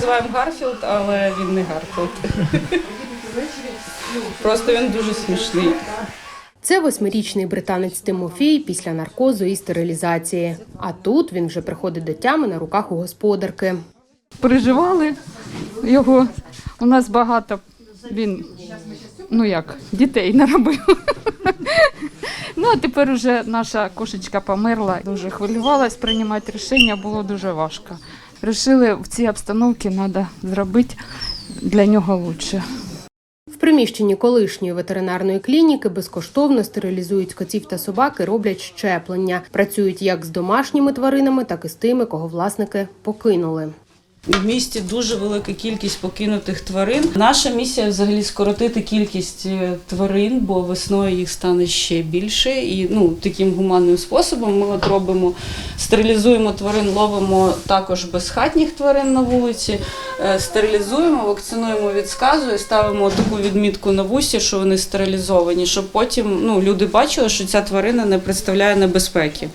Називаємо Гарфілд, але він не Гарфілд. Просто він дуже смішний. Це восьмирічний британець Тимофій після наркозу і стерилізації. А тут він вже приходить до тями на руках у господарки. переживали його. У нас багато він, ну як, дітей наробив. Ну, а тепер уже наша кошечка померла. Дуже хвилювалась приймати рішення, було дуже важко. Рішили в цій обстановці треба зробити для нього краще. В приміщенні колишньої ветеринарної клініки безкоштовно стерилізують котів та собак і роблять щеплення. Працюють як з домашніми тваринами, так і з тими, кого власники покинули. В місті дуже велика кількість покинутих тварин. Наша місія взагалі скоротити кількість е, тварин, бо весною їх стане ще більше. І ну таким гуманним способом ми от робимо, стерилізуємо тварин, ловимо також безхатніх тварин на вулиці, е, стерилізуємо, вакцинуємо від сказу і ставимо таку відмітку на вусі, що вони стерилізовані, щоб потім ну люди бачили, що ця тварина не представляє небезпеки.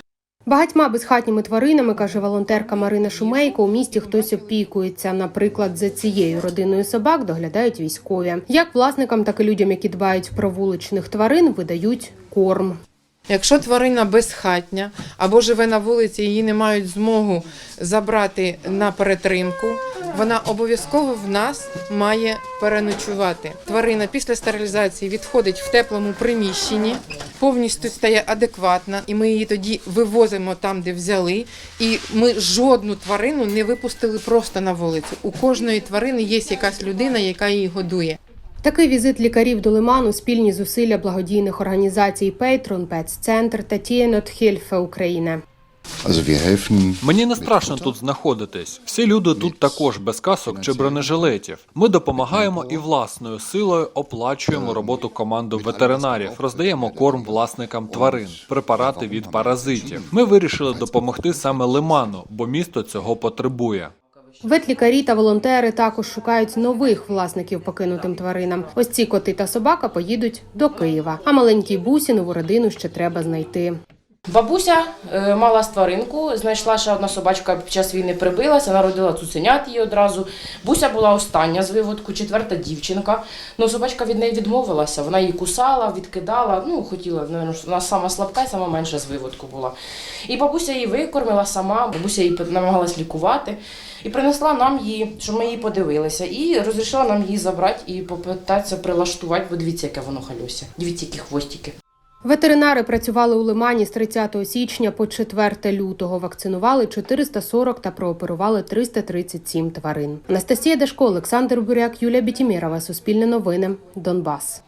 Багатьма безхатніми тваринами, каже волонтерка Марина Шумейко, у місті хтось опікується. Наприклад, за цією родиною собак доглядають військові. Як власникам, так і людям, які дбають про вуличних тварин, видають корм. Якщо тварина безхатня або живе на вулиці, її не мають змогу забрати на перетримку, вона обов'язково в нас має переночувати. Тварина після стерилізації відходить в теплому приміщенні, повністю стає адекватна, і ми її тоді вивозимо там, де взяли. І ми жодну тварину не випустили просто на вулицю. У кожної тварини є якась людина, яка її годує. Такий візит лікарів до лиману спільні зусилля благодійних організацій Пейтрон, Пеццентр та Тієнот Хільфе України. Also wir helfen. Мені не страшно тут знаходитись. Всі люди тут також без касок чи бронежилетів. Ми допомагаємо і власною силою оплачуємо роботу команду ветеринарів, роздаємо корм власникам тварин, препарати від паразитів. Ми вирішили допомогти саме лиману, бо місто цього потребує. Ветлікарі та волонтери також шукають нових власників покинутим тваринам. Ось ці коти та собака поїдуть до Києва. А маленький бусі нову родину ще треба знайти. Бабуся е, мала тваринку, знайшла ще одна собачка під час війни прибилася, народила цуценят її одразу. Буся була остання з виводку, четверта дівчинка. Ну, собачка від неї відмовилася, вона її кусала, відкидала. Ну, хотіла, вона сама слабка і сама менша з виводку була. І бабуся її викормила сама, бабуся її намагалась лікувати. І принесла нам її, щоб ми її подивилися. І розрішила нам її забрати і попитатися прилаштувати. Бо дивіться, яке воно халюся. Дивіться, які хвостики. Ветеринари працювали у Лимані з 30 січня по 4 лютого. Вакцинували 440 та прооперували 337 тварин. Анастасія Дашко, Олександр Буряк, Юлія Бітімєрова. Суспільне новини. Донбас.